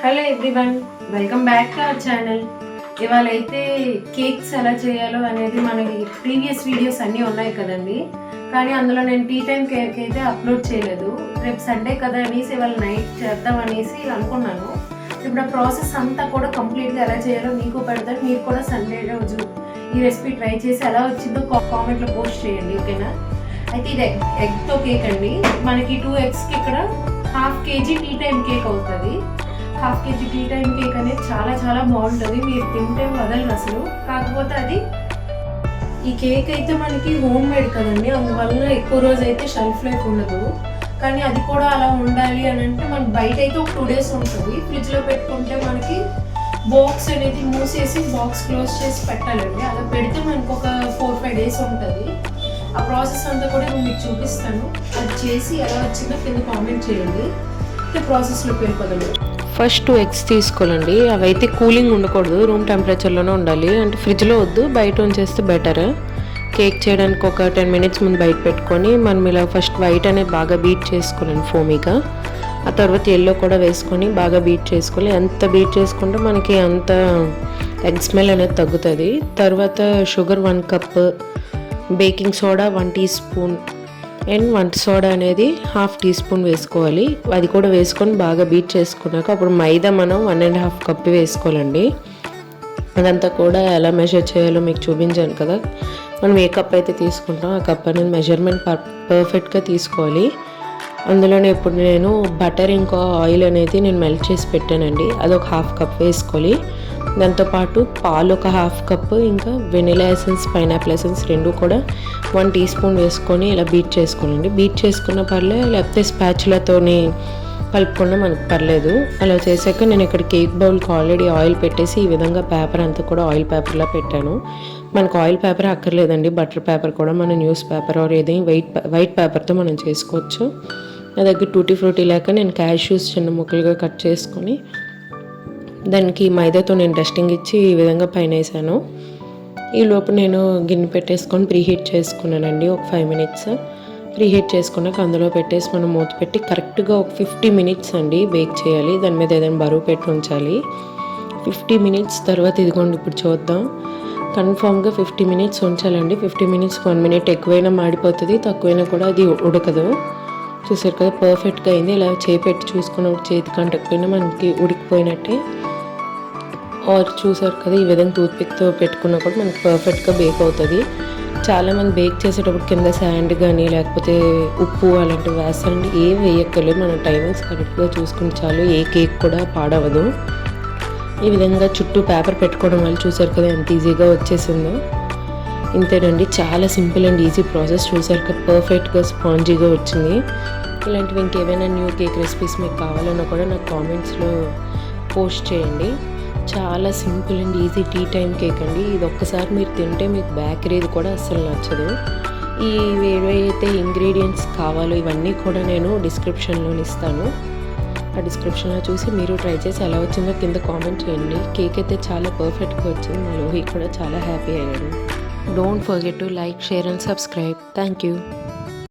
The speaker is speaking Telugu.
Hello everyone welcome back to our channel. ఇవాళ అయితే కేక్స్ ఎలా చేయాలో అనేది మనకి ప్రీవియస్ వీడియోస్ అన్నీ ఉన్నాయి కదండి. కానీ అందులో నేను టీ టైం కేక్ అయితే అప్లోడ్ చేయలేదు. రేపు సండే కదా అనేసి ఇవాళ నైట్ చేద్దాం అనేసి అనుకున్నాను. ఇప్పుడు ఆ ప్రాసెస్ అంతా కూడా కంప్లీట్గా ఎలా చేయాలో మీకు పెడతారు మీరు కూడా సండే రోజు ఈ రెసిపీ ట్రై చేసి ఎలా వచ్చిందో కామెంట్లో పోస్ట్ చేయండి ఓకేనా? అయితే ఇది ఎగ్ ఎగ్తో కేక్ అండి. మనకి టూ ఎగ్స్కి ఇక్కడ half KG tea time cake అవుతుంది. Half KG tea time cake అనేది చాలా చాలా బాగుంటుంది. మీరు తింటే వదలరు అసలు. కాకపోతే అది ఈ కేక్ అయితే మనకి హోమ్ మేడ్ కదండి. అందువల్ల ఎక్కువ రోజు అయితే షెల్ఫ్ లైఫ్ ఉండదు. కానీ అది కూడా అలా ఉండాలి అని అంటే మనకి బయట అయితే ఒక టూ డేస్ ఉంటుంది. ఫ్రిడ్జ్లో పెట్టుకుంటే మనకి బాక్స్ అనేది మూసేసి బాక్స్ క్లోజ్ చేసి పెట్టాలండి. అలా పెడితే మనకు ఒక ఫోర్ ఫైవ్ డేస్ ఉంటుంది. ఆ ప్రాసెస్ అంతా కూడా నేను మీకు చూపిస్తాను. అది చేసి ఎలా వచ్చిందో కింద కామెంట్ చేయండి. అయితే ప్రాసెస్లోకి వెళ్ళిపోదాము ఫస్ట్ టూ ఎగ్స్ తీసుకోవాలండి. అవి అయితే కూలింగ్ ఉండకూడదు రూమ్ టెంపరేచర్లోనే ఉండాలి. అంటే ఫ్రిడ్జ్లో వద్దు బయట ఉంచేస్తే బెటర్. కేక్ చేయడానికి ఒక టెన్ మినిట్స్ ముందు బయట పెట్టుకొని మనం ఇలా ఫస్ట్ వైట్ అనేది బాగా బీట్ చేసుకోవాలండి ఫోమీగా. ఆ తర్వాత ఎల్లో కూడా వేసుకొని బాగా బీట్ చేసుకోవాలి. ఎంత బీట్ చేసుకుంటే మనకి అంత ఎగ్ స్మెల్ అనేది తగ్గుతుంది. తర్వాత sugar one cup baking soda one teaspoon and వంట సోడా అనేది హాఫ్ టీ స్పూన్ వేసుకోవాలి. అది కూడా వేసుకొని బాగా బీట్ చేసుకున్నాక అప్పుడు మైదా మనం వన్ అండ్ హాఫ్ కప్ వేసుకోవాలండి. అదంతా కూడా ఎలా మెజర్ చేయాలో మీకు చూపించాను కదా. మనం ఏ కప్ అయితే తీసుకుంటాం ఆ కప్ అనేది మెజర్మెంట్ పర్ పర్ఫెక్ట్గా తీసుకోవాలి. అందులోనే ఇప్పుడు నేను బటర్ ఇంకా ఆయిల్ అనేది నేను మెల్ట్ చేసి పెట్టానండి. అది ఒక హాఫ్ కప్ వేసుకోవాలి దాంతోపాటు పాలు ఒక హాఫ్ కప్ ఇంకా వెనిలా ఎసెన్స్ పైనాపిల్ ఎసెన్స్ రెండు కూడా వన్ టీ స్పూన్ వేసుకొని ఇలా బీట్ చేసుకోనండి. బీట్ చేసుకున్న పర్లే లేకపోతే స్పాచులతోని కలుపుకున్నా మనకు పర్లేదు. అలా చేశాక నేను ఇక్కడ కేక్ బౌల్కి ఆల్రెడీ ఆయిల్ పెట్టేసి ఈ విధంగా పేపర్ అంతా కూడా ఆయిల్ పేపర్లా పెట్టాను. మనకు ఆయిల్ పేపర్ అక్కర్లేదండి. బటర్ పేపర్ కూడా మనం న్యూస్ పేపర్ ఆర్ ఏదైనా వైట్ వైట్ పేపర్తో మనం చేసుకోవచ్చు. నా దగ్గర టూటీ ఫ్రూటీ లేక నేను క్యాష్యూస్ చిన్న ముక్కలుగా కట్ చేసుకొని దానికి మైదాతో నేను డస్టింగ్ ఇచ్చి ఈ విధంగా పైన వేసాను. ఈ లోపు నేను గిన్నె పెట్టేసుకొని ప్రీహీట్ చేసుకున్నానండి ఒక ఫైవ్ మినిట్స్. ప్రీహీట్ చేసుకున్నాక అందులో పెట్టేసి మనం మూత పెట్టి కరెక్ట్గా ఒక ఫిఫ్టీ మినిట్స్ అండి బేక్ చేయాలి. దాని మీద ఏదైనా బరువు పెట్టి ఉంచాలి. ఫిఫ్టీ మినిట్స్ తర్వాత ఇదిగోండి ఇప్పుడు చూద్దాం. కన్ఫామ్గా ఫిఫ్టీ మినిట్స్ ఉంచాలండి. ఫిఫ్టీ మినిట్స్ వన్ మినిట్ ఎక్కువైనా మాడిపోతుంది తక్కువైనా కూడా అది ఉడకదు. చూసారు కదా పర్ఫెక్ట్గా అయింది. ఇలా చేపెట్టి చూసుకున్నప్పుడు చేతి కంటకపోయినా మనకి ఉడికిపోయినట్టే. ఆర్ చూసారు కదా ఈ విధంగా టూత్పిక్తో పెట్టుకున్నా కూడా మనకి పర్ఫెక్ట్గా బేక్ అవుతుంది. చాలామంది బేక్ చేసేటప్పుడు కింద శాండ్ కానీ లేకపోతే ఉప్పు అలాంటివి వేస్తారండి ఏం వేయక్కర్లేదు. మన టైమింగ్స్ కరెక్ట్గా చూసుకుని చాలు. ఏ కేక్ కూడా పాడవదు. ఈ విధంగా చుట్టూ పేపర్ పెట్టుకోవడం వల్ల చూసారు కదా ఎంత ఈజీగా వచ్చేసిందో. ఇంతేనండి చాలా సింపుల్ అండ్ ఈజీ ప్రాసెస్. చూసారు కదా పర్ఫెక్ట్గా స్పాంజీగా వచ్చింది. ఇలాంటివి ఇంకేమైనా న్యూ కేక్ రెసిపీస్ మీకు కావాలన్నా కూడా నాకు కామెంట్స్లో పోస్ట్ చేయండి. చాలా simple and easy tea time cake అండి. ఇది ఒక్కసారి మీరు తింటే మీకు బేకరీది కూడా అస్సలు నచ్చదు. ఈ ఏవైతే ఇంగ్రీడియంట్స్ కావాలో ఇవన్నీ కూడా నేను డిస్క్రిప్షన్లో ఇస్తాను. ఆ డిస్క్రిప్షన్లో చూసి మీరు ట్రై చేసి ఎలా వచ్చిందో కింద కామెంట్ చేయండి. కేక్ అయితే చాలా పర్ఫెక్ట్గా వచ్చింది. మా లోహి కూడా చాలా హ్యాపీ అయ్యాడు. Don't forget to like, share, and subscribe. Thank you.